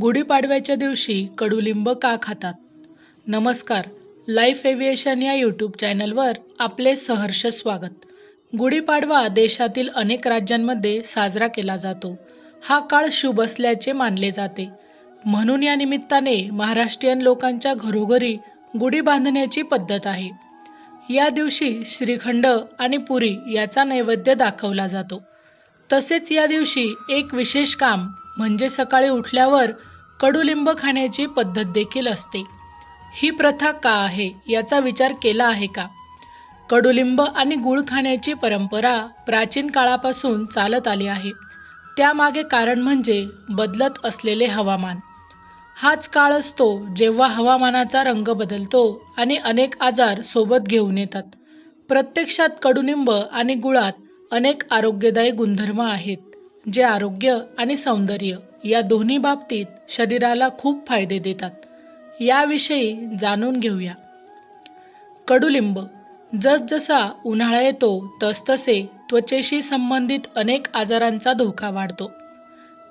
गुढीपाडव्याच्या दिवशी कडुलिंब का खातात? नमस्कार लाईफ एव्हिएशन या यूट्यूब चॅनलवर आपले सहर्ष स्वागत. गुढीपाडवा देशातील अनेक राज्यांमध्ये साजरा केला जातो. हा काळ शुभ असल्याचे मानले जाते. म्हणून या निमित्ताने महाराष्ट्रीयन लोकांच्या घरोघरी गुढी बांधण्याची पद्धत आहे. या दिवशी श्रीखंड आणि पुरी याचा नैवेद्य दाखवला जातो. तसेच या दिवशी एक विशेष काम म्हणजे सकाळी उठल्यावर कडुलिंब खाण्याची पद्धत देखील असते. ही प्रथा का आहे याचा विचार केला आहे का? कडुलिंब आणि गुळ खाण्याची परंपरा प्राचीन काळापासून चालत आली आहे. त्यामागे कारण म्हणजे बदलत असलेले हवामान. हाच काळ असतो जेव्हा हवामानाचा रंग बदलतो आणि अनेक आजार सोबत घेऊन येतात. प्रत्यक्षात कडुनिंब आणि गुळात अनेक आरोग्यदायी गुणधर्म आहेत. जे आरोग्य आणि सौंदर्य या दोन्ही बाबतीत शरीराला खूप फायदे देतात. याविषयी जाणून घेऊया. कडुलिंब. जसजसा उन्हाळा येतो तसतसे त्वचेशी संबंधित अनेक आजारांचा धोका वाढतो.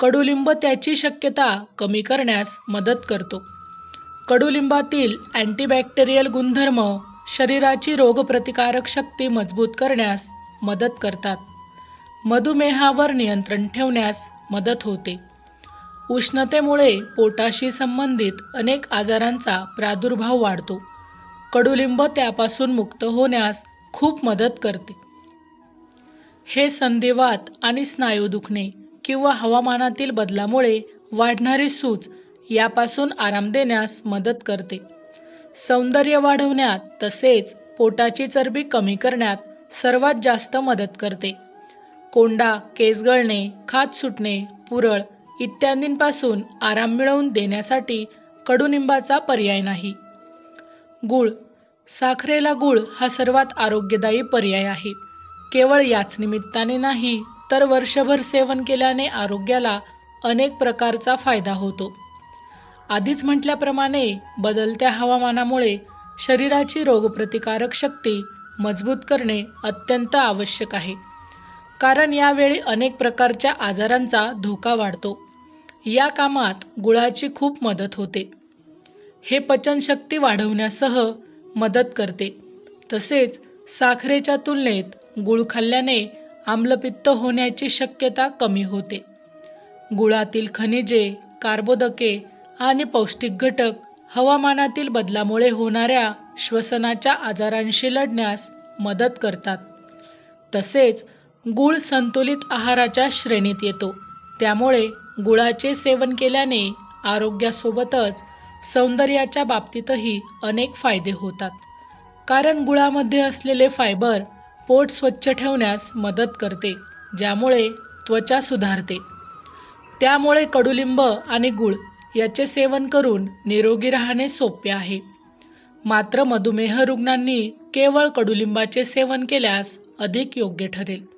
कडुलिंब त्याची शक्यता कमी करण्यास मदत करतो. कडुलिंबातील अँटीबॅक्टेरियल गुणधर्म शरीराची रोगप्रतिकारक शक्ती मजबूत करण्यास मदत करतात. मधुमेहावर नियंत्रण ठेवण्यास मदत होते. उष्णतेमुळे पोटाशी संबंधित अनेक आजारांचा प्रादुर्भाव वाढतो. कडुलिंब त्यापासून मुक्त होण्यास खूप मदत करते. हे संधिवात आणि स्नायू दुखणे किंवा हवामानातील बदलामुळे वाढणारी सूज यापासून आराम देण्यास मदत करते. सौंदर्य वाढवण्यात तसेच पोटाची चरबी कमी करण्यात सर्वात जास्त मदत करते. कोंडा केस गळणे खात सुटणे पुरळ इत्यादींपासून आराम मिळवून देण्यासाठी कडुनिंबाचा पर्याय नाही. गुळ. साखरेला गुळ हा सर्वात आरोग्यदायी पर्याय आहे. केवळ याच निमित्ताने नाही तर वर्षभर सेवन केल्याने आरोग्याला अनेक प्रकारचा फायदा होतो. आधीच म्हटल्याप्रमाणे बदलत्या हवामानामुळे शरीराची रोगप्रतिकारक शक्ती मजबूत करणे अत्यंत आवश्यक आहे. कारण यावेळी अनेक प्रकारच्या आजारांचा धोका वाढतो. या कामात गुळाची खूप मदत होते. हे पचनशक्ती वाढवण्यासह मदत करते. तसेच साखरेच्या तुलनेत गुळ खाल्ल्याने आम्लपित्त होण्याची शक्यता कमी होते. गुळातील खनिजे कार्बोदके आणि पौष्टिक घटक हवामानातील बदलामुळे होणाऱ्या श्वसनाच्या आजारांशी लढण्यास मदत करतात. तसेच गुळ संतुलित आहाराच्या श्रेणीत येतो. त्यामुळे गुळाचे सेवन केल्याने आरोग्यासोबतच सौंदर्याच्या बाबतीतही अनेक फायदे होतात. कारण गुळामध्ये असलेले फायबर पोट स्वच्छ ठेवण्यास मदत करते ज्यामुळे त्वचा सुधारते. त्यामुळे कडुलिंब आणि गुळ याचे सेवन करून निरोगी राहणे सोपे आहे. मात्र मधुमेह रुग्णांनी केवळ कडुलिंबाचे सेवन केल्यास अधिक योग्य ठरेल.